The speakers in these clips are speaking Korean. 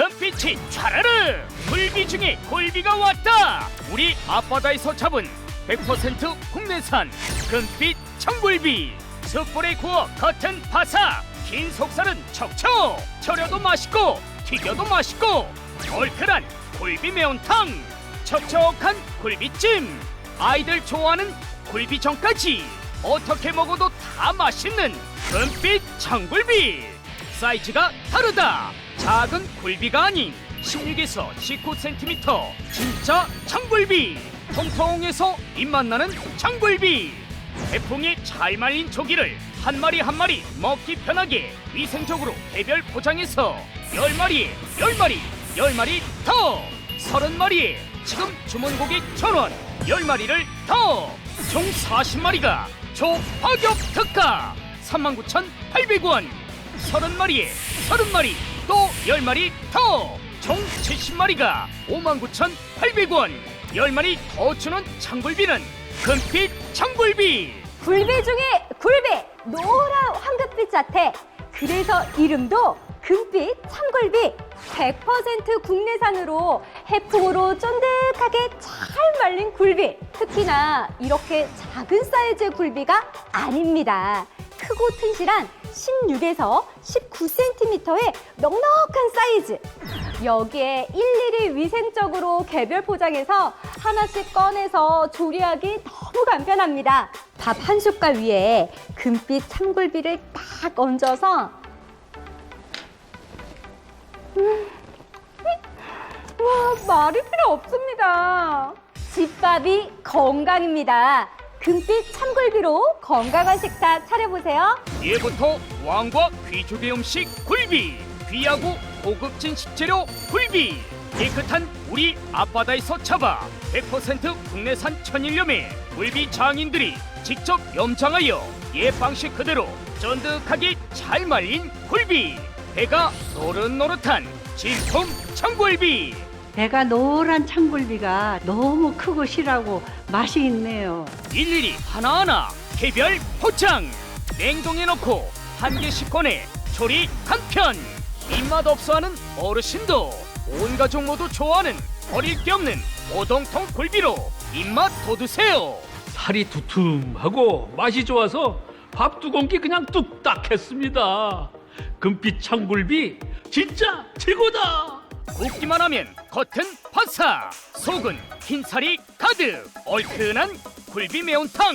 금빛이 차라르 굴비 중에 굴비가 왔다! 우리 앞바다에서 잡은 100% 국내산 금빛 청굴비! 숯불에 구워 겉은 바삭! 긴 속살은 척척! 절여도 맛있고 튀겨도 맛있고 얼큰한 굴비 매운탕! 척척한 굴비찜! 아이들 좋아하는 굴비전까지! 어떻게 먹어도 다 맛있는 금빛 청굴비! 사이즈가 다르다 작은 굴비가 아닌 16에서 19cm 진짜 청굴비. 통통해서 입맛 나는 청굴비. 태풍이 잘 말린 조기를 한 마리 한 마리 먹기 편하게 위생적으로 개별 포장해서 10마리에 10마리 10마리 더. 30마리에 지금 주문 고객 천원 10마리를 더. 총 40마리가 초파격 특가 39,800원. 30마리에 30마리 또 10마리 더. 총 70마리가 59,800원. 10마리 더 주는 창굴비는 금빛 창굴비. 굴비 중에 굴비 노란 황금빛 자태. 그래서 이름도 금빛 참굴비. 100% 국내산으로 해풍으로 쫀득하게 잘 말린 굴비. 특히나 이렇게 작은 사이즈의 굴비가 아닙니다. 크고 튼실한 16에서 19cm의 넉넉한 사이즈 여기에 일일이 위생적으로 개별 포장해서 하나씩 꺼내서 조리하기 너무 간편합니다. 밥 한 숟갈 위에 금빛 참굴비를 딱 얹어서 음, 와 말이 필요 없습니다. 집밥이 건강입니다. 금빛 참굴비로 건강한 식탁 차려보세요. 예부터 왕과 귀족의 음식 굴비 귀하고 고급진 식재료 굴비. 깨끗한 우리 앞바다에서 잡아 100% 국내산 천일염의 굴비 장인들이 직접 염장하여 옛 방식 그대로 쫀득하게 잘 말린 굴비. 배가 노릇노릇한 진품 청굴비 배가 노란 창굴비가 너무 크고 실하고 맛이 있네요. 일일이 하나하나 개별 포장 냉동해 놓고 한 개씩 꺼내 조리 간편 입맛 없어하는 어르신도 온 가족 모두 좋아하는 버릴 게 없는 오동통 굴비로 입맛 돋으세요 살이 두툼하고 맛이 좋아서 밥 두 공기 그냥 뚝딱 했습니다. 금빛 창굴비 진짜 최고다. 굽기만 하면 겉은 바삭 속은 흰살이 가득 얼큰한 굴비 매운탕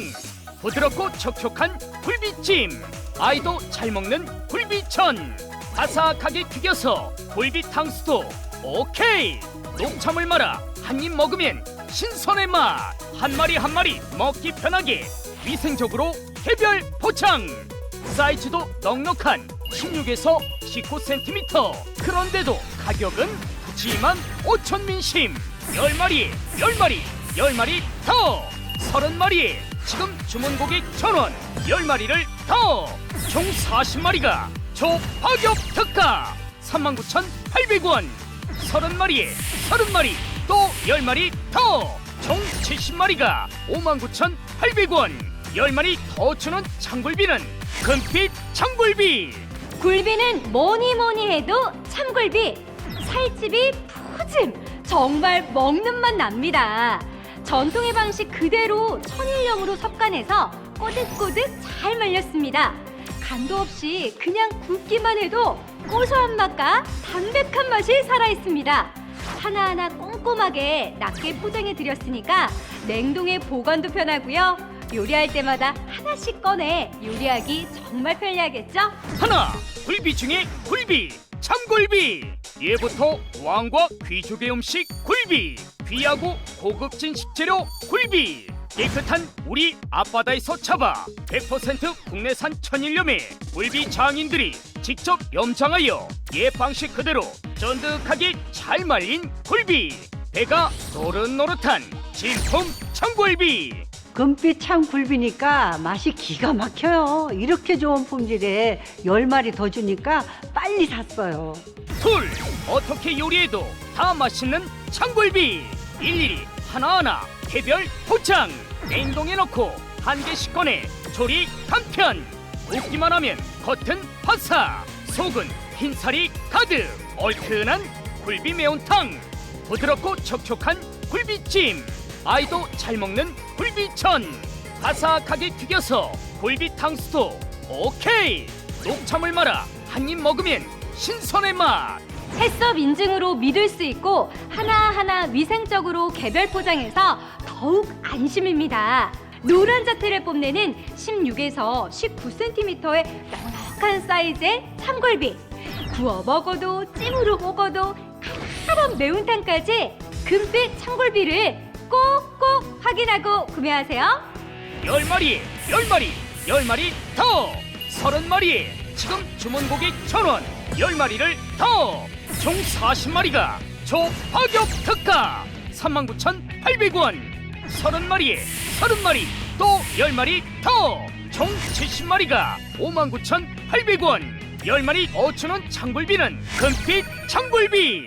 부드럽고 촉촉한 굴비찜 아이도 잘 먹는 굴비천 바삭하게 튀겨서 굴비탕수도 오케이. 녹차물 말아 한 입 먹으면 신선의 맛. 한 마리 한 마리 먹기 편하게 위생적으로 개별 포장. 사이즈도 넉넉한 16에서 19cm 그런데도 가격은 푸짐한 5천 민심. 10마리에 10마리 10마리 더. 30마리에 지금 주문 고객 천원. 10마리를 더. 총 40마리가 초파격 특가. 39,800원. 30마리에 30마리 또 10마리 더. 총 70마리가 59,800원. 10마리 더 주는 창굴비는 금빛 창굴비 굴비는 뭐니 뭐니 해도 참굴비 살집이 푸짐 정말 먹는 맛 납니다. 전통의 방식 그대로 천일염으로 섭간해서 꼬득꼬득 잘 말렸습니다. 간도 없이 그냥 굽기만 해도 고소한 맛과 담백한 맛이 살아 있습니다. 하나하나 꼼꼼하게 낱개 포장해 드렸으니까 냉동에 보관도 편하고요. 요리할 때마다 하나씩 꺼내 요리하기 정말 편리하겠죠? 하나 굴비 중에 굴비 참굴비. 예부터 왕과 귀족의 음식 굴비 귀하고 고급진 식재료 굴비. 깨끗한 우리 앞바다에서 잡아 100% 국내산 천일염의 굴비 장인들이 직접 염장하여 옛 방식 그대로 쫀득하게 잘 말린 굴비. 배가 노릇노릇한 진품 청굴비 금빛 창 굴비니까 맛이 기가 막혀요. 이렇게 좋은 품질에 열마리더 주니까 빨리 샀어요. 둘 어떻게 요리해도 다 맛있는 창굴비. 일일이 하나하나 개별 포장. 냉동해 놓고 한 개씩 꺼내 조리 간편. 굽기만 하면 겉은 바삭 속은 흰살이 가득. 얼큰한 굴비 매운탕. 부드럽고 촉촉한 굴비찜 아이도 잘 먹는 굴비천 바삭하게 튀겨서 굴비 탕수도 오케이 녹차물 말아 한 입 먹으면 신선의 맛 해썹 인증으로 믿을 수 있고 하나하나 위생적으로 개별 포장해서 더욱 안심입니다. 노란 자태를 뽐내는 16에서 19cm의 넉넉한 사이즈의 참굴비. 구워 먹어도 찜으로 먹어도 카람 매운탕까지 금빛 참굴비를 꼭꼭 확인하고 구매하세요. 열마리열마리열마리더! 서른 마리 지금 주문 고객 천원 열마리를 더! 총 40마리가 초파격 특가! 39,800원! 서른 마리 서른 마리 또 열마리 더! 총 70마리가 59,800원! 열마리 5천원 창굴비는 금빛 창굴비